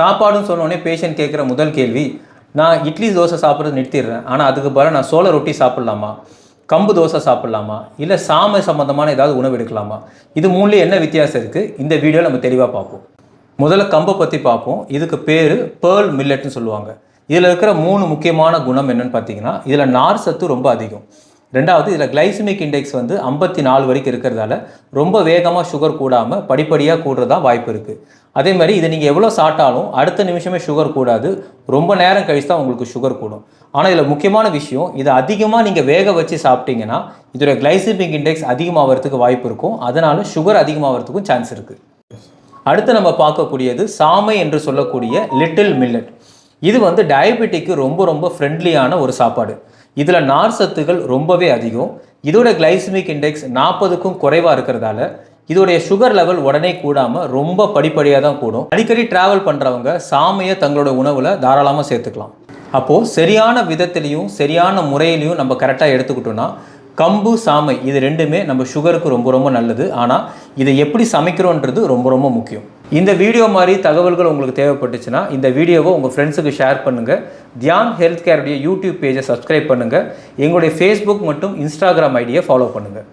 சாப்பாடுன்னு சொன்னோடனே பேஷண்ட் கேட்குற முதல் கேள்வி நான் இட்லி தோசை சாப்பிட்றது நிறுத்திடுறேன். ஆனால் அதுக்கு பதிலாக நான் சோள ரொட்டி சாப்பிட்லாமா? கம்பு தோசை சாப்பிட்லாமா? இல்லை சாமை சம்மந்தமான ஏதாவது உணவு எடுக்கலாமா? இது மூணுலேயும் என்ன வித்தியாசம் இருக்குது இந்த வீடியோவில் நம்ம தெளிவாக பார்ப்போம். முதல்ல கம்பை பற்றி பார்ப்போம். இதுக்கு பேர் பேர்ல் மில்லட்னு சொல்லுவாங்க. இதில் இருக்கிற மூணு முக்கியமான குணம் என்னென்னு பார்த்தீங்கன்னா இதில் நார் சத்து ரொம்ப அதிகம். ரெண்டாவது இதில் கிளைசிமிக் இண்டெக்ஸ் வந்து ஐம்பத்தி நாலு வரைக்கும் இருக்கிறதால ரொம்ப வேகமாக சுகர் கூடாமல் படிப்படியாக கூடுறதா வாய்ப்பு இருக்குது அதே மாதிரி இதை நீங்கள் எவ்வளோ சாப்பிட்டாலும் அடுத்த நிமிஷமே சுகர் கூடாது. ரொம்ப நேரம் கழிச்சு தான் உங்களுக்கு சுகர் கூடும். ஆனால் இதில் முக்கியமான விஷயம் இதை அதிகமாக நீங்கள் வேக வச்சு சாப்பிட்டீங்கன்னா இதோட கிளைசிமிக் இண்டெக்ஸ் அதிகமாகிறதுக்கு வாய்ப்பு இருக்கும். அதனால சுகர் அதிகமாகிறதுக்கும் சான்ஸ் இருக்குது அடுத்து நம்ம பார்க்கக்கூடியது சாமை என்று சொல்லக்கூடிய லிட்டில் மில்லட் இது வந்து டயபெட்டிக்கு ரொம்ப ரொம்ப ஃப்ரெண்ட்லியான ஒரு சாப்பாடு. இதில் நார் சத்துகள் ரொம்பவே அதிகம். இதோட கிளைசிமிக் இண்டெக்ஸ் நாற்பதுக்கும் குறைவாக இருக்கிறதால இதோடைய சுகர் லெவல் உடனே கூடாமல் ரொம்ப படிப்படியாக தான் கூடும். அடிக்கடி டிராவல் பண்ணுறவங்க சாமையை தங்களோட உணவில் தாராளமாக சேர்த்துக்கலாம். அப்போது சரியான விதத்திலையும் சரியான முறையிலையும் நம்ம கரெக்டாக எடுத்துக்கிட்டோன்னா கம்பு சாமை இது ரெண்டுமே நம்ம சுகருக்கு ரொம்ப ரொம்ப நல்லது. ஆனால் இதை எப்படி சமைக்கிறோன்றது ரொம்ப ரொம்ப முக்கியம். இந்த வீடியோ மாதிரி தகவல்கள் உங்களுக்கு தேவைப்பட்டுச்சுன்னா இந்த வீடியோவை உங்கள் ஃப்ரெண்ட்ஸுக்கு ஷேர் பண்ணுங்கள் தியான் ஹெல்த் கேருடைய யூடியூப் பேஜை சப்ஸ்கிரைப் பண்ணுங்கள் எங்களுடைய ஃபேஸ்புக் மற்றும் இன்ஸ்டாகிராம் ஐடியை ஃபாலோ பண்ணுங்கள்